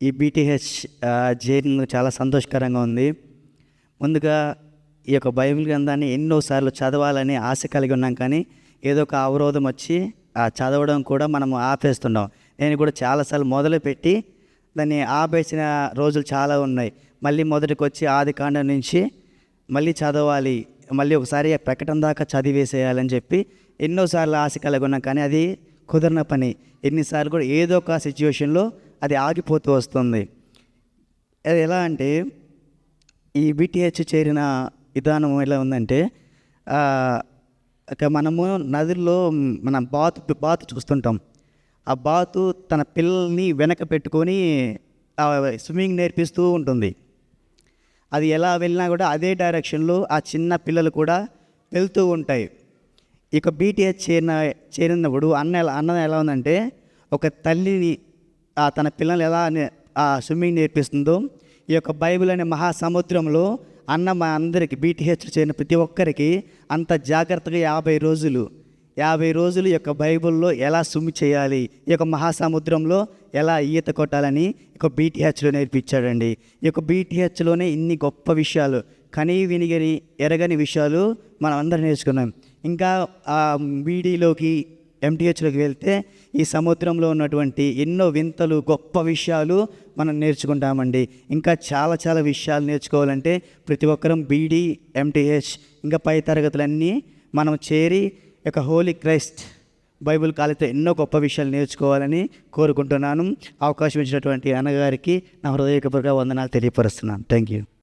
ఈ BTH journey చాలా సంతోషకరంగా ఉంది. ముందుగా ఈ యొక్క బైబిల్ గ్రంథాన్ని ఎన్నోసార్లు చదవాలని ఆశ కలిగి ఉన్నాం కానీ ఏదో ఒక అవరోధం వచ్చి ఆ చదవడం కూడా మనం ఆపేస్తున్నాం నేను కూడా చాలాసార్లు మొదలుపెట్టి దాన్ని ఆపేసిన రోజులు చాలా ఉన్నాయి. మళ్ళీ మొదటికి వచ్చి ఆది కాండం నుంచి మళ్ళీ చదవాలి మళ్ళీ ఒకసారి ఆ ప్రకటన దాకా చదివేసేయాలని చెప్పి ఎన్నోసార్లు ఆశ కలిగి ఉన్నాం కానీ అది కుదరన పని. ఎన్నిసార్లు కూడా ఏదో ఒక సిచ్యువేషన్లో అది ఆగిపోతూ వస్తుంది. అది ఎలా అంటే ఈ బీటీహెచ్ చేరిన విధానం ఎలా ఉందంటే మనము నదిలో మన బాతు బాతు చూస్తుంటాం. ఆ బాతు తన పిల్లల్ని వెనక పెట్టుకొని స్విమ్మింగ్ నేర్పిస్తూ ఉంటుంది. అది ఎలా వెళ్ళినా కూడా అదే డైరెక్షన్లో ఆ చిన్న పిల్లలు కూడా వెళ్తూ ఉంటాయి. ఇక బీటీహెచ్ చేరిన చేరినప్పుడు అన్న అన్న ఎలా ఉందంటే ఒక తల్లిని తన పిల్లలు ఎలా ఆ స్విమ్మింగ్ నేర్పిస్తుందో ఈ యొక్క బైబిల్ అనే మహాసముద్రంలో అన్న మా అందరికి బీటీహెచ్ చేరిన ప్రతి ఒక్కరికి అంత జాగ్రత్తగా యాభై రోజులు యాభై రోజులు ఈ యొక్క బైబిల్లో ఎలా స్విమ్ చేయాలి ఈ యొక్క మహాసముద్రంలో ఎలా ఈత కొట్టాలని ఈ బీటీహెచ్లో నేర్పించాడండి. ఈ యొక్క బీటీహెచ్లోనే ఇన్ని గొప్ప విషయాలు కనీ వినిగని ఎరగని విషయాలు మనం అందరం నేర్చుకున్నాం. ఇంకా ఆ బీడీలోకి ఎంటీహెచ్లోకి వెళ్తే ఈ సముద్రంలో ఉన్నటువంటి ఎన్నో వింతలు గొప్ప విషయాలు మనం నేర్చుకుంటామండి. ఇంకా చాలా చాలా విషయాలు నేర్చుకోవాలంటే ప్రతి ఒక్కరం బీడీ ఎంటీహెచ్ ఇంకా పై తరగతులన్నీ మనం చేరి ఒక హోలీ క్రైస్ట్ బైబిల్ కాలేజీతో ఎన్నో గొప్ప విషయాలు నేర్చుకోవాలని కోరుకుంటున్నాను. అవకాశం ఇచ్చినటువంటి అన్నగారికి నా హృదయపూర్వక వందనాలు తెలియపరుస్తున్నాను. Thank you